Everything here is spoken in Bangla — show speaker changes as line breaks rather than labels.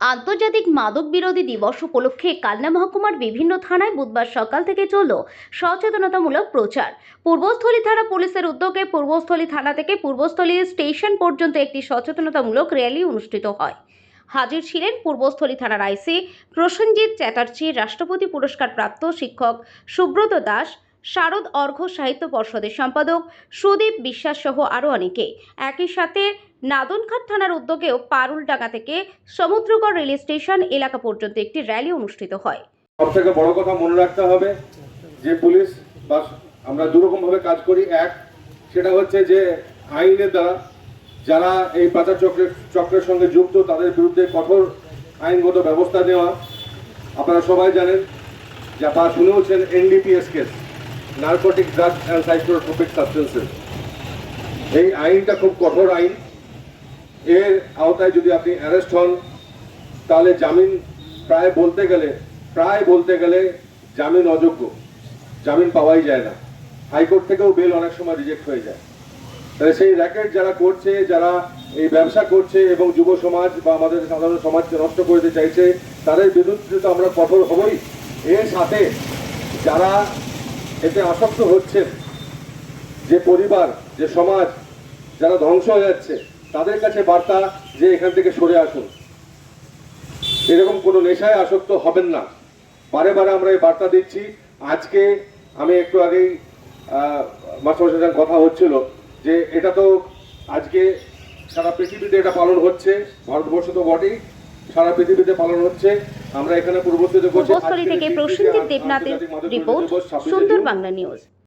আন্তর্জাতিক মাদক বিরোধী দিবস উপলক্ষে কালনা মহকুমার বিভিন্ন থানায় বুধবার সকাল থেকে চলল সচেতনতামূলক প্রচার। পূর্বস্থলী থানা পুলিশের উদ্যোগে পূর্বস্থলী থানা থেকে পূর্বস্থলী স্টেশন পর্যন্ত একটি সচেতনতামূলক র্যালি অনুষ্ঠিত হয়। হাজির ছিলেন পূর্বস্থলী থানার আইসি প্রসেনজিৎ চ্যাটার্জি, রাষ্ট্রপতি পুরস্কার প্রাপ্ত শিক্ষক সুব্রত দাস শারদ অর্ঘ্য সাহিত্য পর্ষদের সম্পাদক সুদীপ বিশ্বাস সহ আরও অনেকে। একই সাথে নাদনঘাট থানার উদ্যোগেও পারুলডাঙ্গা থেকে সমুদ্রগড় রেল স্টেশন এলাকা পর্যন্ত একটি র্যালি অনুষ্ঠিত হয়।
সব থেকে বড় কথা মনে রাখতে হবে যে পুলিশ বা আমরা দুরকমভাবে কাজ করি, এক, সেটা হচ্ছে যে আইনের দ্বারা যারা এই পাচার চক্রের চক্রের সঙ্গে যুক্ত, তাদের বিরুদ্ধে কঠোর আইনগত ব্যবস্থা নেওয়া। আপনারা সবাই জানেন, যা বা শুনেওছেন NDPS case. Narcotic drug and psychotropic substances এই আইনটা খুব কঠোর আইন। এর আওতায় যদি আপনি অ্যারেস্ট হন, তাহলে জামিন প্রায় বলতে গেলে, প্রায় বলতে গেলে জামিন অযোগ্য। জামিন পাওয়াই যায় না। হাইকোর্ট থেকেও বেল অনেক সময় রিজেক্ট হয়ে যায়। তাহলে সেই র্যাকেট যারা করছে, যারা এই ব্যবসা করছে এবং যুব সমাজ বা আমাদের সাধারণ সমাজকে নষ্ট করতে চাইছে, তাদের বিরুদ্ধে তো আমরা কঠোর হবই। এর সাথে যারা এতে আসক্ত হচ্ছেন যে পরিবার, যে সমাজ যারা ধ্বংস হয়ে যাচ্ছে, তাদের কাছে বার্তা যে এখান থেকে সরে আসুন। এরকম কোনো নেশায় আসক্ত হবেন না। বারে বারে আমরা এই বার্তা দিচ্ছি। আজকে আমি একটু আগেই মাস্টার সাথে কথা হচ্ছিল যে এটা তো আজকে সারা পৃথিবীতে এটা পালন হচ্ছে, ভারতবর্ষ তো বটেই। সারা পৃথিবীতে পালন হচ্ছে। আমরা এখানে পূর্বস্থিত করছি
থেকে প্রসেনজিৎ দেবনাথের রিপোর্ট সুন্দর বাংলা নিউজ।